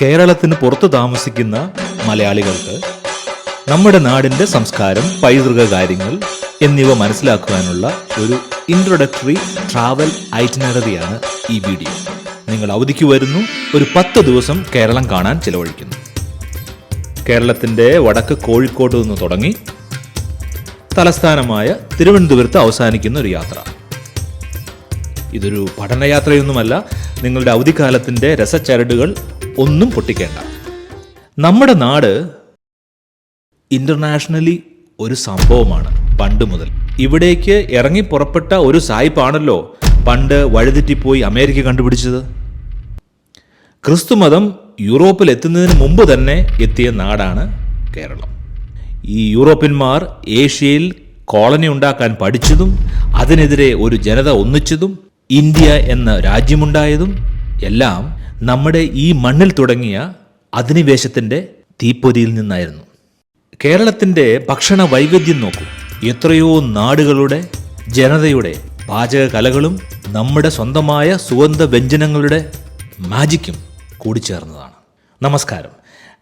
കേരളത്തിന് പുറത്തു താമസിക്കുന്ന മലയാളികൾക്ക് നമ്മുടെ നാടിന്റെ സംസ്കാരം പൈതൃക കാര്യങ്ങൾ എന്നിവ മനസ്സിലാക്കുവാനുള്ള ഒരു ഇൻട്രൊഡക്ടറി ട്രാവൽ ഐറ്റിനറിയാണ് ഈ വീഡിയോ നിങ്ങൾ അവധിക്ക് വരുന്നു ഒരു പത്ത് ദിവസം കേരളം കാണാൻ ചിലവഴിക്കുന്നു. കേരളത്തിന്റെ വടക്ക് കോഴിക്കോട് നിന്ന് തുടങ്ങി തലസ്ഥാനമായ തിരുവനന്തപുരത്ത് അവസാനിക്കുന്ന ഒരു യാത്ര. ഇതൊരു പഠനയാത്രയൊന്നുമല്ല നിങ്ങളുടെ അവധിക്കാലത്തിന്റെ രസച്ചരടുകൾ ഒന്നും പൊട്ടിക്കേണ്ട. നമ്മുടെ നാട് ഇന്റർനാഷണലി ഒരു സംഭവമാണ് പണ്ട് മുതൽ. ഇവിടേക്ക് ഇറങ്ങി പുറപ്പെട്ട ഒരു സായിപ്പാണല്ലോ പണ്ട് വഴിതെറ്റിപ്പോയി അമേരിക്ക കണ്ടുപിടിച്ചത്. ക്രിസ്തുമതം യൂറോപ്പിൽ എത്തുന്നതിന് മുമ്പ് തന്നെ എത്തിയ നാടാണ് കേരളം. ഈ യൂറോപ്യന്മാർ ഏഷ്യയിൽ കോളനി ഉണ്ടാക്കാൻ പഠിച്ചതും അതിനെതിരെ ഒരു ജനത ഒന്നിച്ചതും ഇന്ത്യ എന്ന രാജ്യമുണ്ടായതും എല്ലാം നമ്മുടെ ഈ മണ്ണിൽ തുടങ്ങിയ അധിനിവേശത്തിന്റെ തീപ്പൊരിയിൽ നിന്നായിരുന്നു. കേരളത്തിന്റെ ഭക്ഷണ വൈവിധ്യം നോക്കൂ. എത്രയോ നാടുകളുടെ ജനതയുടെ പാചക കലകളും നമ്മുടെ സ്വന്തമായ സുഗന്ധ വ്യഞ്ജനങ്ങളുടെ മാജിക്കും കൂടിച്ചേർന്നതാണ് നമസ്കാരം.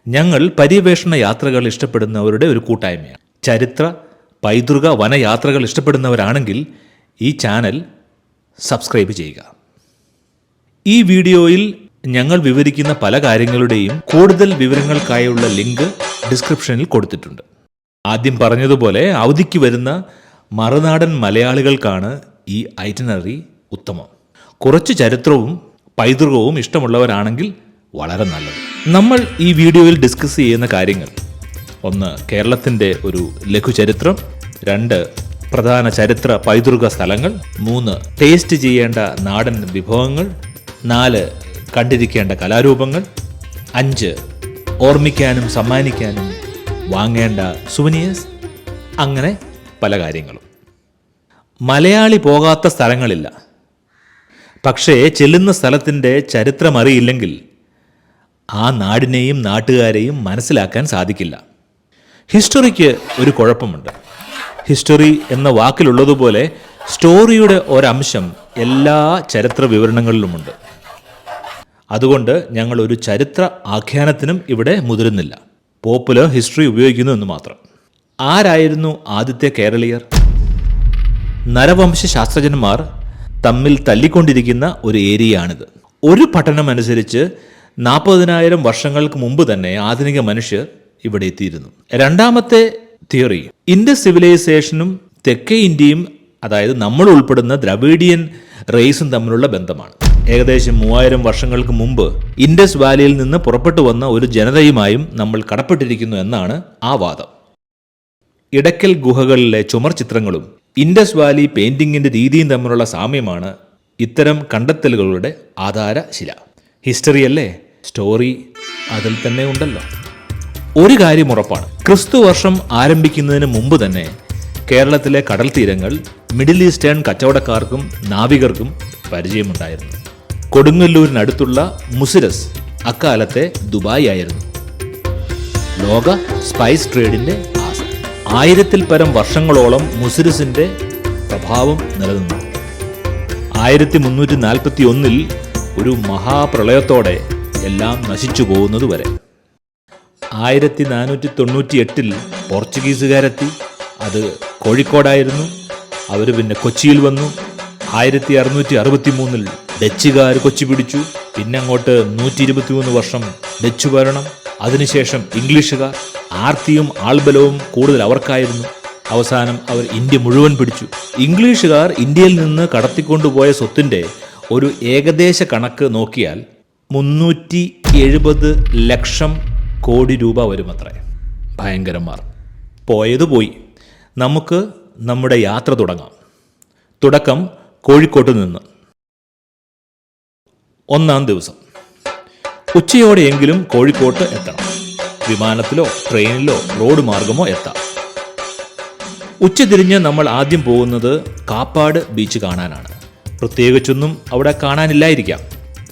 ഞങ്ങൾ പര്യവേഷണ യാത്രകൾ ഇഷ്ടപ്പെടുന്നവരുടെ ഒരു കൂട്ടായ്മയാണ്. ചരിത്ര പൈതൃക വനയാത്രകൾ ഇഷ്ടപ്പെടുന്നവരാണെങ്കിൽ ഈ ചാനൽ സബ്സ്ക്രൈബ് ചെയ്യുക. ഈ വീഡിയോയിൽ ഞങ്ങൾ വിവരിക്കുന്ന പല കാര്യങ്ങളുടെയും കൂടുതൽ വിവരങ്ങൾക്കായുള്ള ലിങ്ക് ഡിസ്ക്രിപ്ഷനിൽ കൊടുത്തിട്ടുണ്ട്. ആദ്യം പറഞ്ഞതുപോലെ അവധിക്ക് വരുന്ന മറുനാടൻ മലയാളികൾക്കാണ് ഈ ഐറ്റനറി ഉത്തമം. കുറച്ച് ചരിത്രവും പൈതൃകവും ഇഷ്ടമുള്ളവരാണെങ്കിൽ വളരെ നല്ലത്. നമ്മൾ ഈ വീഡിയോയിൽ ഡിസ്കസ് ചെയ്യുന്ന കാര്യങ്ങൾ. ഒന്ന് കേരളത്തിന്റെ ഒരു ലഘുചരിത്രം. രണ്ട് പ്രധാന ചരിത്ര പൈതൃക സ്ഥലങ്ങൾ. മൂന്ന് ടേസ്റ്റ് ചെയ്യേണ്ട നാടൻ വിഭവങ്ങൾ. നാല് കണ്ടിരിക്കേണ്ട കലാരൂപങ്ങൾ. അഞ്ച് ഓർമ്മിക്കാനും സമ്മാനിക്കാനും വാങ്ങേണ്ട സുവനിയേഴ്സ് അങ്ങനെ പല കാര്യങ്ങളും. മലയാളി പോകാത്ത സ്ഥലങ്ങളില്ല. പക്ഷേ ചെല്ലുന്ന സ്ഥലത്തിന്റെ ചരിത്രമറിയില്ലെങ്കിൽ ആ നാടിനെയും നാട്ടുകാരെയും മനസ്സിലാക്കാൻ സാധിക്കില്ല. ഹിസ്റ്ററിക്ക് ഒരു കുഴപ്പമുണ്ട്. ഹിസ്റ്ററി എന്ന വാക്കിലുള്ളതുപോലെ സ്റ്റോറിയുടെ ഒരംശം എല്ലാ ചരിത്ര വിവരണങ്ങളിലുമുണ്ട്. അതുകൊണ്ട് ഞങ്ങൾ ഒരു ചരിത്ര ആഖ്യാനത്തിനും ഇവിടെ മുതിരുന്നില്ല. പോപ്പുലർ ഹിസ്റ്ററി ഉപയോഗിക്കുന്നു എന്ന് മാത്രം. ആരായിരുന്നു ആദ്യത്തെ കേരളീയർ? നരവംശ ശാസ്ത്രജ്ഞന്മാർ തമ്മിൽ തല്ലിക്കൊണ്ടിരിക്കുന്ന ഒരു ഏരിയയാണിത്. ഒരു പഠനം അനുസരിച്ച് നാൽപ്പതിനായിരം വർഷങ്ങൾക്ക് മുമ്പ് തന്നെ ആധുനിക മനുഷ്യർ ഇവിടെ എത്തിയിരുന്നു. രണ്ടാമത്തെ തിയറി ഇൻഡസ് സിവിലൈസേഷനും തെക്കേ ഇന്ത്യയും അതായത് നമ്മൾ ഉൾപ്പെടുന്ന ദ്രവീഡിയൻ റേസും തമ്മിലുള്ള ബന്ധമാണ്. ഏകദേശം മൂവായിരം വർഷങ്ങൾക്ക് മുമ്പ് ഇൻഡസ് വാലിയിൽ നിന്ന് പുറപ്പെട്ടു വന്ന ഒരു ജനതയുമായും നമ്മൾ കടപ്പെട്ടിരിക്കുന്നു എന്നാണ് ആ വാദം. ഇടയ്ക്കൽ ഗുഹകളിലെ ചുമർ ചിത്രങ്ങളും ഇൻഡസ് വാലി പെയിന്റിങ്ങിന്റെ രീതിയും തമ്മിലുള്ള സാമ്യമാണ് ഇത്തരം കണ്ടെത്തലുകളുടെ ആധാരശില. ഹിസ്റ്ററി അല്ലേ? സ്റ്റോറി അതിൽ തന്നെ ഉണ്ടല്ലോ. ഒരു കാര്യം ഉറപ്പാണ്. ക്രിസ്തു വർഷം ആരംഭിക്കുന്നതിന് മുമ്പ് തന്നെ കേരളത്തിലെ കടൽ തീരങ്ങൾ മിഡിൽ ഈസ്റ്റേൺ കച്ചവടക്കാർക്കും നാവികർക്കും പരിചയമുണ്ടായിരുന്നു. കൊടുങ്ങല്ലൂരിനടുത്തുള്ള മുസിരസ് അക്കാലത്തെ ദുബായ് ആയിരുന്നു ലോക സ്പൈസ് ട്രേഡിന്റെ ആയിരത്തിൽ പരം വർഷങ്ങളോളം മുസിരിസിന്റെ പ്രഭാവം നിലനിന്നു. ആയിരത്തി മുന്നൂറ്റി നാൽപ്പത്തി ഒന്നിൽ ഒരു മഹാപ്രളയത്തോടെ എല്ലാം നശിച്ചു പോകുന്നതുവരെ ആയിരത്തി നാനൂറ്റി തൊണ്ണൂറ്റി എട്ടിൽ പോർച്ചുഗീസുകാരെത്തി. അത് കോഴിക്കോടായിരുന്നു. അവർ പിന്നെ കൊച്ചിയിൽ വന്നു. ആയിരത്തി അറുന്നൂറ്റി അറുപത്തി മൂന്നിൽ ഡച്ചുകാർ കൊച്ചി പിടിച്ചു. പിന്നെ അങ്ങോട്ട് നൂറ്റി ഇരുപത്തി മൂന്ന് വർഷം ഡച്ചു ഭരണം. അതിനുശേഷം ഇംഗ്ലീഷുകാർ ആർത്തിയും ആൾബലവും കൂടുതൽ അവർക്കായിരുന്നു. അവസാനം അവർ ഇന്ത്യ മുഴുവൻ പിടിച്ചു. ഇംഗ്ലീഷുകാർ ഇന്ത്യയിൽ നിന്ന് കടത്തിക്കൊണ്ടുപോയ സ്വത്തിന്റെ ഒരു ഏകദേശ കണക്ക് നോക്കിയാൽ മുന്നൂറ്റി എഴുപത് ലക്ഷം കോടി രൂപ വരുമത്രേ. ഭയങ്കരന്മാർ. പോയത് പോയി. നമുക്ക് നമ്മുടെ യാത്ര തുടങ്ങാം. തുടക്കം കോഴിക്കോട്ട് നിന്ന്. ഒന്നാം ദിവസം. ഉച്ചയോടെയെങ്കിലും കോഴിക്കോട്ട് എത്തണം. വിമാനത്തിലോ ട്രെയിനിലോ റോഡ് മാർഗമോ എത്താം. ഉച്ചതിരിഞ്ഞ് നമ്മൾ ആദ്യം പോകുന്നത് കാപ്പാട് ബീച്ച് കാണാനാണ്. പ്രത്യേകിച്ചൊന്നും അവിടെ കാണാനില്ലായിരിക്കാം.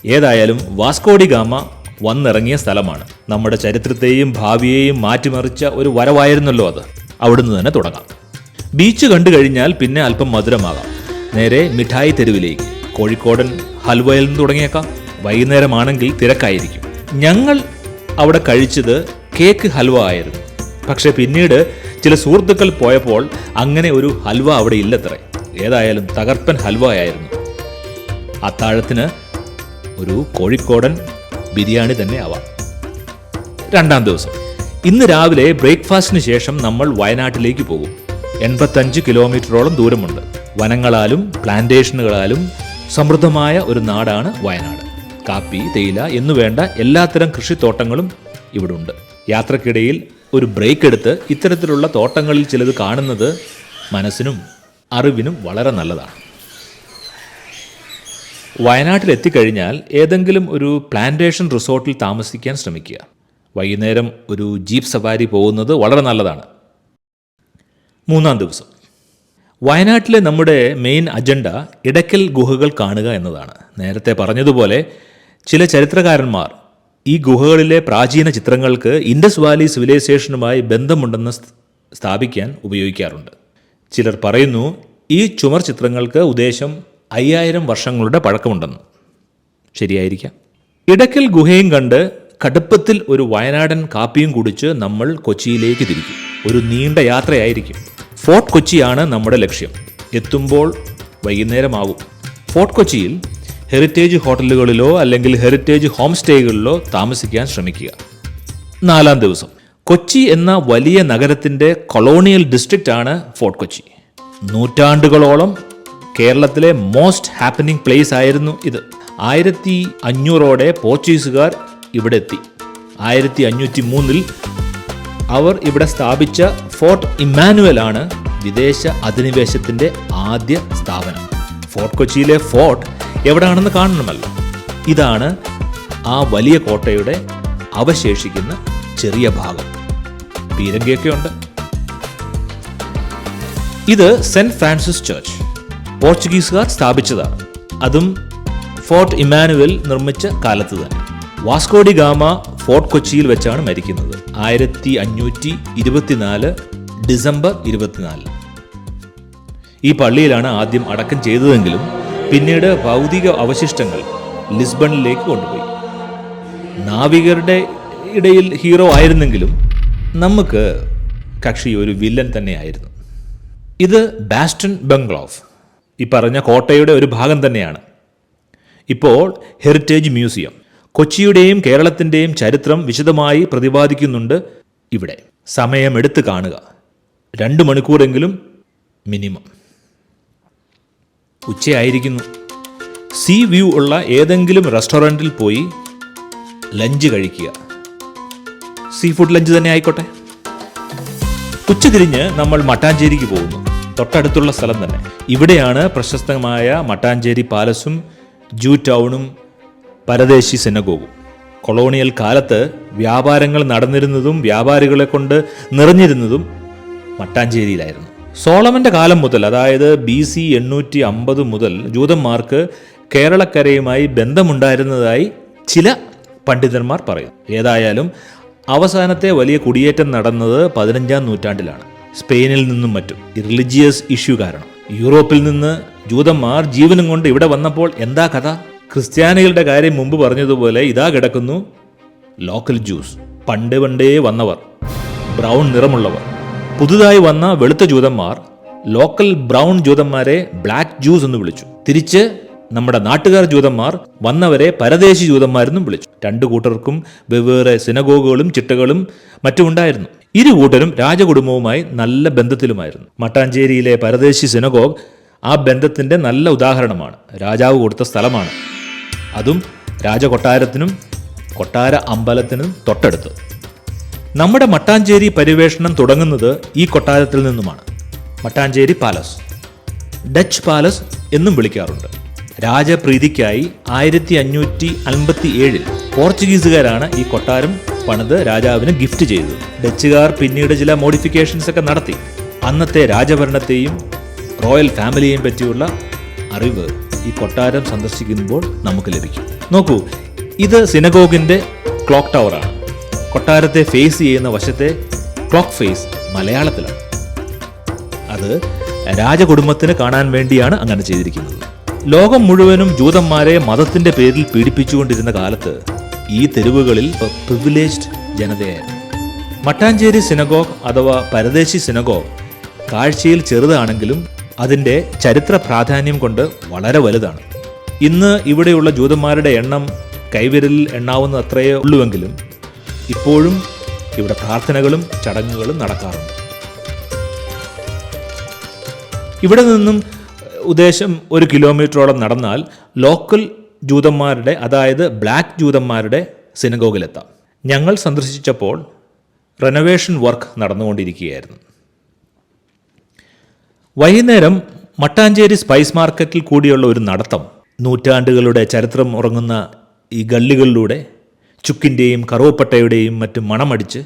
ഏതായാലും വാസ്കോഡി ഗാമ വന്നിറങ്ങിയ സ്ഥലമാണ്. നമ്മുടെ ചരിത്രത്തെയും ഭാവിയെയും മാറ്റിമറിച്ച ഒരു വരവായിരുന്നല്ലോ അത്. അവിടുന്ന് തന്നെ തുടങ്ങാം. ബീച്ച് കണ്ടു കഴിഞ്ഞാൽ പിന്നെ അല്പം മധുരമാകാം. നേരെ മിഠായി തെരുവിലേക്ക്. കോഴിക്കോടൻ ഹൽവയിൽ നിന്ന് തുടങ്ങിയേക്കാം. വൈകുന്നേരമാണെങ്കിൽ തിരക്കായിരിക്കും. ഞങ്ങൾ അവിടെ കഴിച്ചത് കേക്ക് ഹൽവ ആയിരുന്നു. പക്ഷെ പിന്നീട് ചില സുഹൃത്തുക്കൾ പോയപ്പോൾ അങ്ങനെ ഒരു ഹൽവ അവിടെ ഇല്ലത്രേ. ഏതായാലും തകർപ്പൻ ഹൽവ ആയിരുന്നു. അത്താഴത്തിന് ഒരു കോഴിക്കോടൻ ബിരിയാണി തന്നെ ആവാം. രണ്ടാം ദിവസം. ഇന്ന് രാവിലെ ബ്രേക്ക്ഫാസ്റ്റിന് ശേഷം നമ്മൾ വയനാട്ടിലേക്ക് പോകും. എൺപത്തഞ്ച് കിലോമീറ്ററോളം ദൂരമുണ്ട്. വനങ്ങളാലും പ്ലാന്റേഷനുകളാലും സമൃദ്ധമായ ഒരു നാടാണ് വയനാട്. കാപ്പി തേയില എന്നുവേണ്ട എല്ലാത്തരം കൃഷിത്തോട്ടങ്ങളും ഇവിടെ ഉണ്ട് യാത്രക്കിടയിൽ ഒരു ബ്രേക്ക് എടുത്ത് ഇത്തരത്തിലുള്ള തോട്ടങ്ങളിൽ ചിലത് കാണുന്നത് മനസ്സിനും അറിവിനും വളരെ നല്ലതാണ്. വയനാട്ടിൽ എത്തിക്കഴിഞ്ഞാൽ ഏതെങ്കിലും ഒരു പ്ലാന്റേഷൻ റിസോർട്ടിൽ താമസിക്കാൻ ശ്രമിക്കുക. വൈകുന്നേരം ഒരു ജീപ്പ് സവാരി പോകുന്നത് വളരെ നല്ലതാണ്. മൂന്നാം ദിവസം. വയനാട്ടിലെ നമ്മുടെ മെയിൻ അജണ്ട ഇടയ്ക്കൽ ഗുഹകൾ കാണുക എന്നതാണ്. നേരത്തെ പറഞ്ഞതുപോലെ ചില ചരിത്രകാരന്മാർ ഈ ഗുഹകളിലെ പ്രാചീന ചിത്രങ്ങൾക്ക് ഇൻഡസ് വാലി സിവിലൈസേഷനുമായി ബന്ധമുണ്ടെന്ന് സ്ഥാപിക്കാൻ ഉപയോഗിക്കാറുണ്ട്. ചിലർ പറയുന്നു ഈ ചുമർ ചിത്രങ്ങൾക്ക് ഉദ്ദേശം അയ്യായിരം വർഷങ്ങളുടെ പഴക്കമുണ്ടെന്ന്. ശരിയായിരിക്കാം. ഇടയ്ക്കൽ ഗുഹയും കണ്ട് കടുപ്പത്തിൽ ഒരു വയനാടൻ കാപ്പിയും കുടിച്ച് നമ്മൾ കൊച്ചിയിലേക്ക് തിരിക്കും. ഒരു നീണ്ട യാത്രയായിരിക്കും. ഫോർട്ട് കൊച്ചിയാണ് നമ്മുടെ ലക്ഷ്യം. എത്തുമ്പോൾ വൈകുന്നേരമാകും. ഫോർട്ട് കൊച്ചിയിൽ ഹെറിറ്റേജ് ഹോട്ടലുകളിലോ അല്ലെങ്കിൽ ഹെറിറ്റേജ് ഹോം സ്റ്റേകളിലോ താമസിക്കാൻ ശ്രമിക്കുക. നാലാം ദിവസം. കൊച്ചി എന്ന വലിയ നഗരത്തിന്റെ കൊളോണിയൽ ഡിസ്ട്രിക്റ്റ് ആണ് ഫോർട്ട് കൊച്ചി. നൂറ്റാണ്ടുകളോളം കേരളത്തിലെ മോസ്റ്റ് ഹാപ്പനിങ് പ്ലേസ് ആയിരുന്നു ഇത്. ആയിരത്തി അഞ്ഞൂറോടെ പോർച്ചുഗീസുകാർ ഇവിടെ എത്തി. ആയിരത്തി അഞ്ഞൂറ്റി മൂന്നിൽ അവർ ഇവിടെ സ്ഥാപിച്ച ഫോർട്ട് ഇമ്മാനുവൽ ആണ് വിദേശ അധിനിവേശത്തിന്റെ ആദ്യ സ്ഥാപനം. ഫോർട്ട് കൊച്ചിയിലെ ഫോർട്ട് എവിടെയാണെന്ന് കാണണമല്ലോ. ഇതാണ് ആ വലിയ കോട്ടയുടെ അവശേഷിക്കുന്ന ചെറിയ ഭാഗം. പീരങ്കിയൊക്കെ ഉണ്ട്. ഇത് സെന്റ് ഫ്രാൻസിസ് ചർച്ച്. പോർച്ചുഗീസുകാർ സ്ഥാപിച്ചതാണ്. അതും ഫോർട്ട് ഇമാനുവൽ നിർമ്മിച്ച കാലത്ത് തന്നെ. വാസ്കോഡി ഗാമ ഫോർട്ട് കൊച്ചിയിൽ വെച്ചാണ് മരിക്കുന്നത്. ആയിരത്തി അഞ്ഞൂറ്റി ഇരുപത്തിനാല് ഡിസംബർ ഇരുപത്തിനാല്. ഈ പള്ളിയിലാണ് ആദ്യം അടക്കം ചെയ്തതെങ്കിലും പിന്നീട് ഭൗതിക അവശിഷ്ടങ്ങൾ ലിസ്ബണിലേക്ക് കൊണ്ടുപോയി. നാവികരുടെ ഇടയിൽ ഹീറോ ആയിരുന്നെങ്കിലും നമുക്ക് കക്ഷി ഒരു വില്ലൻ തന്നെയായിരുന്നു. ഇത് ബാസ്റ്റൺ ബംഗ്ലോഫ്. ഈ പറഞ്ഞ കോട്ടയുടെ ഒരു ഭാഗം തന്നെയാണ്. ഇപ്പോൾ ഹെറിറ്റേജ് മ്യൂസിയം. കൊച്ചിയുടെയും കേരളത്തിന്റെയും ചരിത്രം വിശദമായി പ്രതിപാദിക്കുന്നുണ്ട് ഇവിടെ. സമയമെടുത്ത് കാണുക. രണ്ട് മണിക്കൂറെങ്കിലും മിനിമം. ഉച്ചയായിരിക്കുന്നു. സീ വ്യൂ ഉള്ള ഏതെങ്കിലും റെസ്റ്റോറന്റിൽ പോയി ലഞ്ച് കഴിക്കുക. സീ ഫുഡ് ലഞ്ച് തന്നെ ആയിക്കോട്ടെ. ഉച്ചതിരിഞ്ഞ് നമ്മൾ മട്ടാഞ്ചേരിക്ക് പോകുന്നു. തൊട്ടടുത്തുള്ള സ്ഥലം തന്നെ. ഇവിടെയാണ് പ്രശസ്തമായ മട്ടാഞ്ചേരി പാലസും ജൂ ടൗണും പരദേശി സിനഗോഗും. കൊളോണിയൽ കാലത്ത് വ്യാപാരങ്ങൾ നടന്നിരുന്നതും വ്യാപാരികളെ കൊണ്ട് നിറഞ്ഞിരുന്നതും മട്ടാഞ്ചേരിയിലായിരുന്നു. സോളമന്റെ കാലം മുതൽ അതായത് ബി സി എണ്ണൂറ്റി അമ്പത് മുതൽ ജൂതന്മാർക്ക് കേരളക്കരയുമായി ബന്ധമുണ്ടായിരുന്നതായി ചില പണ്ഡിതന്മാർ പറയുന്നു. ഏതായാലും അവസാനത്തെ വലിയ കുടിയേറ്റം നടന്നത് പതിനഞ്ചാം നൂറ്റാണ്ടിലാണ്. സ്പെയിനിൽ നിന്നും മറ്റും. റിലിജിയസ് ഇഷ്യൂ കാരണം. യൂറോപ്പിൽ നിന്ന് ജൂതന്മാർ ജീവനും കൊണ്ട് ഇവിടെ വന്നപ്പോൾ എന്താ കഥ? ക്രിസ്ത്യാനികളുടെ കാര്യം മുമ്പ് പറഞ്ഞതുപോലെ ഇതാ കിടക്കുന്നു. Local Jews. പണ്ട് പണ്ടേ വന്നവർ. ബ്രൗൺ നിറമുള്ളവർ. പുതുതായി വന്ന വെളുത്ത ജൂതന്മാർ ലോക്കൽ ബ്രൗൺ ജൂതന്മാരെ ബ്ലാക്ക് ജ്യൂസ് എന്ന് വിളിച്ചു. തിരിച്ച് നമ്മുടെ നാട്ടുകാർ ജൂതന്മാർ വന്നവരെ പരദേശി ജൂതന്മാരെന്നും വിളിച്ചു. രണ്ടു കൂട്ടർക്കും വെവ്വേറെ സിനഗോഗുകളും ചിട്ടകളും മറ്റുമുണ്ടായിരുന്നു ഇരു കൂട്ടരും രാജകുടുംബവുമായി നല്ല ബന്ധത്തിലുമായിരുന്നു. മട്ടാഞ്ചേരിയിലെ പരദേശി സിനഗോഗ് ആ ബന്ധത്തിന്റെ നല്ല ഉദാഹരണമാണ്. രാജാവ് കൊടുത്ത സ്ഥലമാണ്. അതും രാജകൊട്ടാരത്തിനും കൊട്ടാര അമ്പലത്തിനും തൊട്ടടുത്ത്. നമ്മുടെ മട്ടാഞ്ചേരി പരിവേഷണം തുടങ്ങുന്നത് ഈ കൊട്ടാരത്തിൽ നിന്നുമാണ്. മട്ടാഞ്ചേരി പാലസ്. ഡച്ച് പാലസ് എന്നും വിളിക്കാറുണ്ട്. രാജപ്രീതിക്കായി ആയിരത്തി അഞ്ഞൂറ്റി അൻപത്തി ഏഴിൽ പോർച്ചുഗീസുകാരാണ് ഈ കൊട്ടാരം പണിത് രാജാവിന് ഗിഫ്റ്റ് ചെയ്തത്. ഡച്ചുകാർ പിന്നീട് ചില മോഡിഫിക്കേഷൻസ് ഒക്കെ നടത്തി. അന്നത്തെ രാജഭരണത്തെയും റോയൽ ഫാമിലിയെയും പറ്റിയുള്ള അറിവ് ഈ കൊട്ടാരം സന്ദർശിക്കുമ്പോൾ നമുക്ക് ലഭിക്കും. നോക്കൂ ഇത് സിനഗോഗിന്റെ ക്ലോക്ക് ടവറാണ് കൊട്ടാരത്തെ ഫേസ് ചെയ്യുന്ന വശത്തെ ക്ലോക്ക് ഫേസ് മലയാളത്തിലാണ്. അത് രാജകുടുംബത്തിന് കാണാൻ വേണ്ടിയാണ് അങ്ങനെ ചെയ്തിരിക്കുന്നത്. ലോകം മുഴുവനും ജൂതന്മാരെ മതത്തിന്റെ പേരിൽ പീഡിപ്പിച്ചുകൊണ്ടിരുന്ന കാലത്ത് ഈ തെരുവുകളിൽ പ്രിവിലേജ്ഡ് ജനതയായിരുന്നു. മട്ടാഞ്ചേരി സിനഗോഗ് അഥവാ പരദേശി സിനഗോഗ് കാഴ്ചയിൽ ചെറുതാണെങ്കിലും അതിന്റെ ചരിത്ര പ്രാധാന്യം കൊണ്ട് വളരെ വലുതാണ്. ഇന്ന് ഇവിടെയുള്ള ജൂതന്മാരുടെ എണ്ണം കൈവിരലിൽ എണ്ണാവുന്ന അത്രയേ ഉള്ളുവെങ്കിലും ഇപ്പോഴും ഇവിടെ പ്രാർത്ഥനകളും ചടങ്ങുകളും നടക്കാറുണ്ട്. ഇവിടെ നിന്നും ഉദ്ദേശം ഒരു കിലോമീറ്ററോളം നടന്നാൽ ലോക്കൽ ജൂതന്മാരുടെ അതായത് ബ്ലാക്ക് ജൂതന്മാരുടെ സിനഗോഗിലെത്താം. ഞങ്ങൾ സന്ദർശിച്ചപ്പോൾ റെനോവേഷൻ വർക്ക് നടന്നുകൊണ്ടിരിക്കുകയായിരുന്നു. വൈകുന്നേരം മട്ടാഞ്ചേരി സ്പൈസ് മാർക്കറ്റിൽ കൂടിയുള്ള ഒരു നടത്തം. നൂറ്റാണ്ടുകളുടെ ചരിത്രം ഉറങ്ങുന്ന ഈ ഗള്ളികളിലൂടെ ചുക്കിന്റെയും കറുവപ്പട്ടയുടെയും മറ്റും മണമടിച്ച്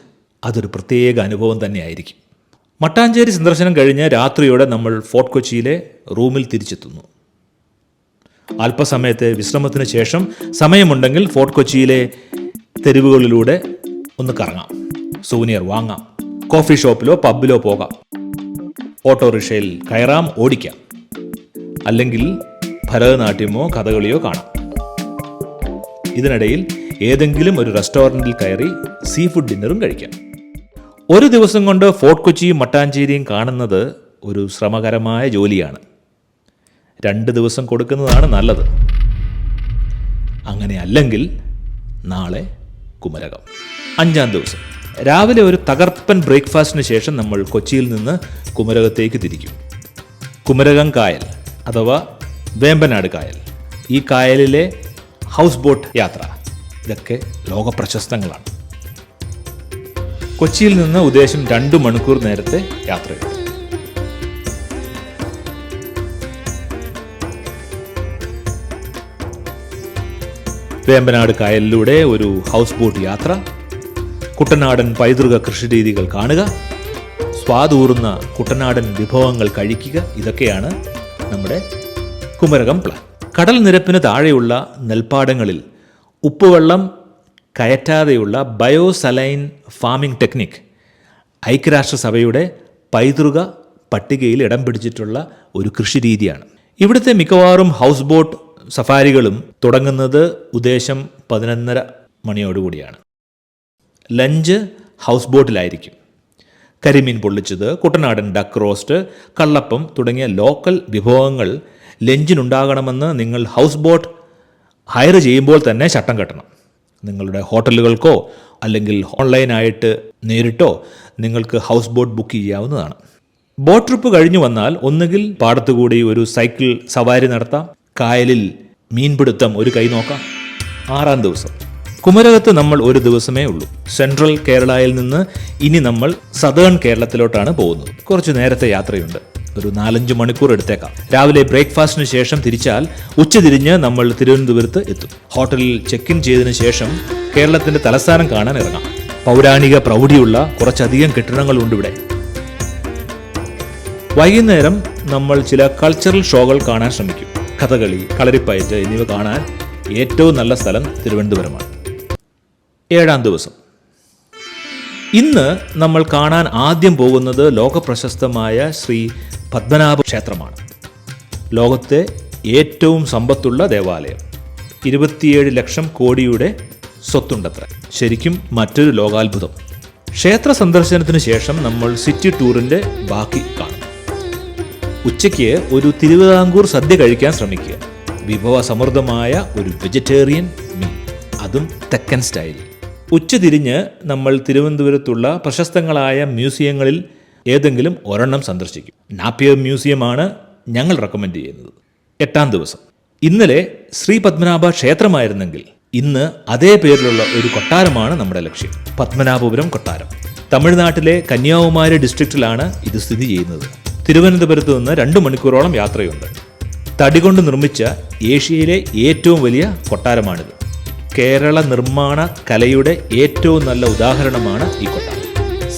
അതൊരു പ്രത്യേക അനുഭവം തന്നെയായിരിക്കും. മട്ടാഞ്ചേരി സന്ദർശനം കഴിഞ്ഞ് രാത്രിയോടെ നമ്മൾ ഫോർട്ട് കൊച്ചിയിലെ റൂമിൽ തിരിച്ചെത്തുന്നു. അല്പസമയത്തെ വിശ്രമത്തിന് ശേഷം സമയമുണ്ടെങ്കിൽ ഫോർട്ട് കൊച്ചിയിലെ തെരുവുകളിലൂടെ ഒന്ന് കറങ്ങാം. സൂനിയർ വാങ്ങാം. കോഫി ഷോപ്പിലോ പബ്ബിലോ പോകാം. ഓട്ടോറിക്ഷയിൽ കയറാം ഓടിക്കാം. അല്ലെങ്കിൽ ഭരതനാട്യമോ കഥകളിയോ കാണാം. ഇതിനിടയിൽ ഏതെങ്കിലും ഒരു റെസ്റ്റോറന്റിൽ കയറി സീ ഫുഡ് ഡിന്നറും കഴിക്കാം. ഒരു ദിവസം കൊണ്ട് ഫോർട്ട് കൊച്ചിയും മട്ടാഞ്ചേരിയും കാണുന്നത് ഒരു ശ്രമകരമായ ജോലിയാണ്. രണ്ട് ദിവസം കൊടുക്കുന്നതാണ് നല്ലത്. അങ്ങനെ അല്ലെങ്കിൽ നാളെ കുമരകം. അഞ്ചാം ദിവസം. രാവിലെ ഒരു തകർപ്പൻ ബ്രേക്ക്ഫാസ്റ്റിന് ശേഷം നമ്മൾ കൊച്ചിയിൽ നിന്ന് കുമരകത്തേക്ക് തിരിക്കും. കുമരകം കായൽ അഥവാ വേമ്പനാട് കായൽ. ഈ കായലിലെ ഹൗസ് ബോട്ട് യാത്ര. ഇതൊക്കെ ലോക പ്രശസ്തങ്ങളാണ് കൊച്ചിയിൽ നിന്ന് ഉദ്ദേശം രണ്ട് മണിക്കൂർ നേരത്തെ യാത്രയുണ്ട്. വേമ്പനാട് കായലിലൂടെ ഒരു ഹൗസ് ബോട്ട് യാത്ര കുട്ടനാടൻ പൈതൃക കൃഷി രീതികൾ കാണുക സ്വാദൂറുന്ന കുട്ടനാടൻ വിഭവങ്ങൾ കഴിക്കുക ഇതൊക്കെയാണ് നമ്മുടെ കുമരകം പ്ലാൻ. കടൽ നിരപ്പിന് താഴെയുള്ള നെൽപ്പാടങ്ങളിൽ ഉപ്പുവെള്ളം കയറ്റാതെയുള്ള ബയോസലൈൻ ഫാമിംഗ് ടെക്നിക് ഐക്യരാഷ്ട്രസഭയുടെ പൈതൃക പട്ടികയിൽ ഇടം പിടിച്ചിട്ടുള്ള ഒരു കൃഷി രീതിയാണ് ഇവിടുത്തെ മിക്കവാറും ഹൗസ് ബോട്ട് സഫാരികളും തുടങ്ങുന്നത് ഉദ്ദേശം പതിനൊന്നര മണിയോടുകൂടിയാണ്. ലഞ്ച് ഹൗസ് ബോട്ടിലായിരിക്കും കരിമീൻ പൊള്ളിച്ചത് കുട്ടനാടൻ ഡക്ക് റോസ്റ്റ് കള്ളപ്പം തുടങ്ങിയ ലോക്കൽ വിഭവങ്ങൾ ലഞ്ചിനുണ്ടാകണമെന്ന് നിങ്ങൾ ഹൗസ് ബോട്ട് ഹയർ ചെയ്യുമ്പോൾ തന്നെ ചട്ടം കെട്ടണം. നിങ്ങളുടെ ഹോട്ടലുകൾക്കോ അല്ലെങ്കിൽ ഓൺലൈനായിട്ട് നേരിട്ടോ നിങ്ങൾക്ക് ഹൗസ് ബോട്ട് ബുക്ക് ചെയ്യാവുന്നതാണ്. ബോട്ട് ട്രിപ്പ് കഴിഞ്ഞു വന്നാൽ ഒന്നുകിൽ പാടത്തുകൂടി ഒരു സൈക്കിൾ സവാരി നടത്താം. കായലിൽ മീൻപിടുത്തം ഒരു കൈ നോക്കാം. ആറാം ദിവസം. കുമരകത്ത് നമ്മൾ ഒരു ദിവസമേ ഉള്ളൂ. സെൻട്രൽ കേരളയിൽ നിന്ന് ഇനി നമ്മൾ സതേൺ കേരളത്തിലോട്ടാണ് പോകുന്നത്. കുറച്ച് നേരത്തെ യാത്രയുണ്ട്. ഒരു നാലഞ്ച് മണിക്കൂർ എടുത്തേക്കാം. രാവിലെ ബ്രേക്ക്ഫാസ്റ്റിന് ശേഷം തിരിച്ചാൽ ഉച്ചതിരിഞ്ഞ് നമ്മൾ തിരുവനന്തപുരത്ത് എത്തും. ഹോട്ടലിൽ ചെക്ക് ഇൻ ചെയ്തതിനു ശേഷം കേരളത്തിന്റെ തലസ്ഥാനം കാണാൻ ഇറങ്ങാം. പൗരാണിക പ്രൗഢിയുള്ള കുറച്ചധികം കെട്ടിടങ്ങളുണ്ട് ഇവിടെ. വൈകുന്നേരം നമ്മൾ ചില കൾച്ചറൽ ഷോകൾ കാണാൻ ശ്രമിക്കും. കഥകളി കളരിപ്പയറ്റ് എന്നിവ കാണാൻ ഏറ്റവും നല്ല സ്ഥലം തിരുവനന്തപുരമാണ്. ഏഴാം ദിവസം. ഇന്ന് നമ്മൾ കാണാൻ ആദ്യം പോകുന്നത് ലോകപ്രശസ്തമായ ശ്രീ പത്മനാഭ ക്ഷേത്രമാണ്. ലോകത്തെ ഏറ്റവും സമ്പത്തുള്ള ദേവാലയം. ഇരുപത്തിയേഴ് ലക്ഷം കോടിയുടെ സ്വത്തുണ്ടത്ര. ശരിക്കും മറ്റൊരു ലോകാത്ഭുതം. ക്ഷേത്ര സന്ദർശനത്തിന് ശേഷം നമ്മൾ സിറ്റി ടൂറിന്റെ ബാക്കി കാണും. ഉച്ചയ്ക്ക് ഒരു തിരുവിതാംകൂർ സദ്യ കഴിക്കാൻ ശ്രമിക്കുക. വിഭവസമൃദ്ധമായ ഒരു വെജിറ്റേറിയൻ മീൻ. അതും തെക്കൻ സ്റ്റൈലിൽ. ഉച്ചതിരിഞ്ഞ് നമ്മൾ തിരുവനന്തപുരത്തുള്ള പ്രശസ്തങ്ങളായ മ്യൂസിയങ്ങളിൽ ഏതെങ്കിലും ഒരെണ്ണം സന്ദർശിക്കും. നാപ്പിയർ മ്യൂസിയമാണ് ഞങ്ങൾ റെക്കമെൻഡ് ചെയ്യുന്നത്. എട്ടാം ദിവസം. ഇന്നലെ ശ്രീ പത്മനാഭ ക്ഷേത്രമായിരുന്നെങ്കിൽ ഇന്ന് അതേ പേരിലുള്ള ഒരു കൊട്ടാരമാണ് നമ്മുടെ ലക്ഷ്യം. പത്മനാഭപുരം കൊട്ടാരം. തമിഴ്നാട്ടിലെ കന്യാകുമാരി ഡിസ്ട്രിക്റ്റിലാണ് ഇത് സ്ഥിതി ചെയ്യുന്നത്. തിരുവനന്തപുരത്ത് നിന്ന് രണ്ട് മണിക്കൂറോളം യാത്രയുണ്ട്. തടി കൊണ്ട് നിർമ്മിച്ച ഏഷ്യയിലെ ഏറ്റവും വലിയ കൊട്ടാരമാണിത്. കേരള നിർമ്മാണ കലയുടെ ഏറ്റവും നല്ല ഉദാഹരണമാണ് ഈ കൊട്ടാരം.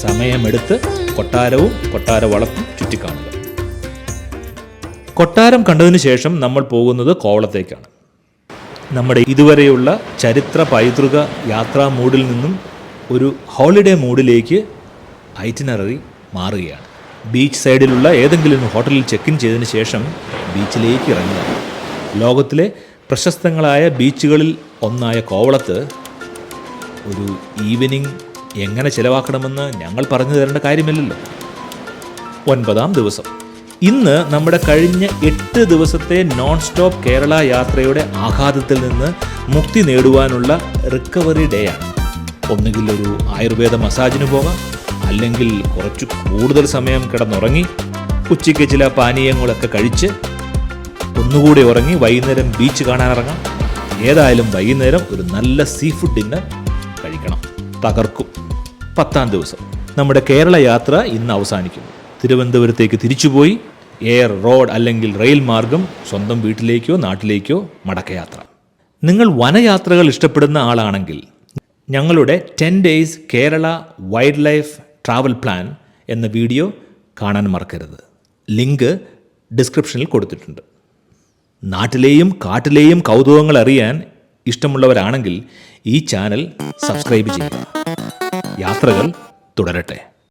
സമയമെടുത്ത് കൊട്ടാരവും കൊട്ടാര വളപ്പും ചുറ്റിക്കാണുക. കൊട്ടാരം കണ്ടതിന് ശേഷം നമ്മൾ പോകുന്നത് കോവളത്തേക്കാണ്. നമ്മുടെ ഇതുവരെയുള്ള ചരിത്ര പൈതൃക യാത്രാ മൂഡിൽ നിന്നും ഒരു ഹോളിഡേ മൂഡിലേക്ക് ഐറ്റിനറി മാറുകയാണ്. ബീച്ച് സൈഡിലുള്ള ഏതെങ്കിലും ഹോട്ടലിൽ ചെക്ക് ഇൻ ചെയ്തതിന് ശേഷം ബീച്ചിലേക്ക് ഇറങ്ങുക. ലോകത്തിലെ പ്രശസ്തങ്ങളായ ബീച്ചുകളിൽ ഒന്നായ കോവളത്ത് ഒരു ഈവനിങ് എങ്ങനെ ചിലവാക്കണമെന്ന് ഞങ്ങൾ പറഞ്ഞു തരേണ്ട കാര്യമില്ലല്ലോ. ഒൻപതാം ദിവസം. ഇന്ന് നമ്മുടെ കഴിഞ്ഞ എട്ട് ദിവസത്തെ നോൺ സ്റ്റോപ്പ് കേരള യാത്രയുടെ ആഘാതത്തിൽ നിന്ന് മുക്തി നേടുവാനുള്ള റിക്കവറി ഡേ ആണ്. ഒന്നുകിൽ ഒരു ആയുർവേദ മസാജിന് പോകാം അല്ലെങ്കിൽ കുറച്ച് കൂടുതൽ സമയം കിടന്നുറങ്ങി ഉച്ചയ്ക്ക് ചില പാനീയങ്ങളൊക്കെ കഴിച്ച് ഒന്നുകൂടി ഉറങ്ങി വൈകുന്നേരം ബീച്ച് കാണാനിറങ്ങാം. ഏതായാലും വൈകുന്നേരം ഒരു നല്ല സീ ഫുഡ് ഡിന്നർ കഴിക്കണം. തകർക്കും. പത്താം ദിവസം. നമ്മുടെ കേരള യാത്ര ഇന്ന് അവസാനിക്കുന്നു. തിരുവനന്തപുരത്തേക്ക് തിരിച്ചുപോയി എയർ റോഡ് അല്ലെങ്കിൽ റെയിൽ മാർഗം സ്വന്തം വീട്ടിലേക്കോ നാട്ടിലേക്കോ മടക്കയാത്ര. നിങ്ങൾ വനയാത്രകൾ ഇഷ്ടപ്പെടുന്ന ആളാണെങ്കിൽ ഞങ്ങളുടെ ten days Kerala wild life travel plan എന്ന വീഡിയോ കാണാൻ മറക്കരുത്. ലിങ്ക് ഡിസ്ക്രിപ്ഷനിൽ കൊടുത്തിട്ടുണ്ട്. നാട്ടിലെയും കാട്ടിലെയും കൗതുകങ്ങൾ അറിയാൻ ഇഷ്ടമുള്ളവരാണെങ്കിൽ ഈ ചാനൽ സബ്സ്ക്രൈബ് ചെയ്യുക. യാത്രകൾ തുടരട്ടെ.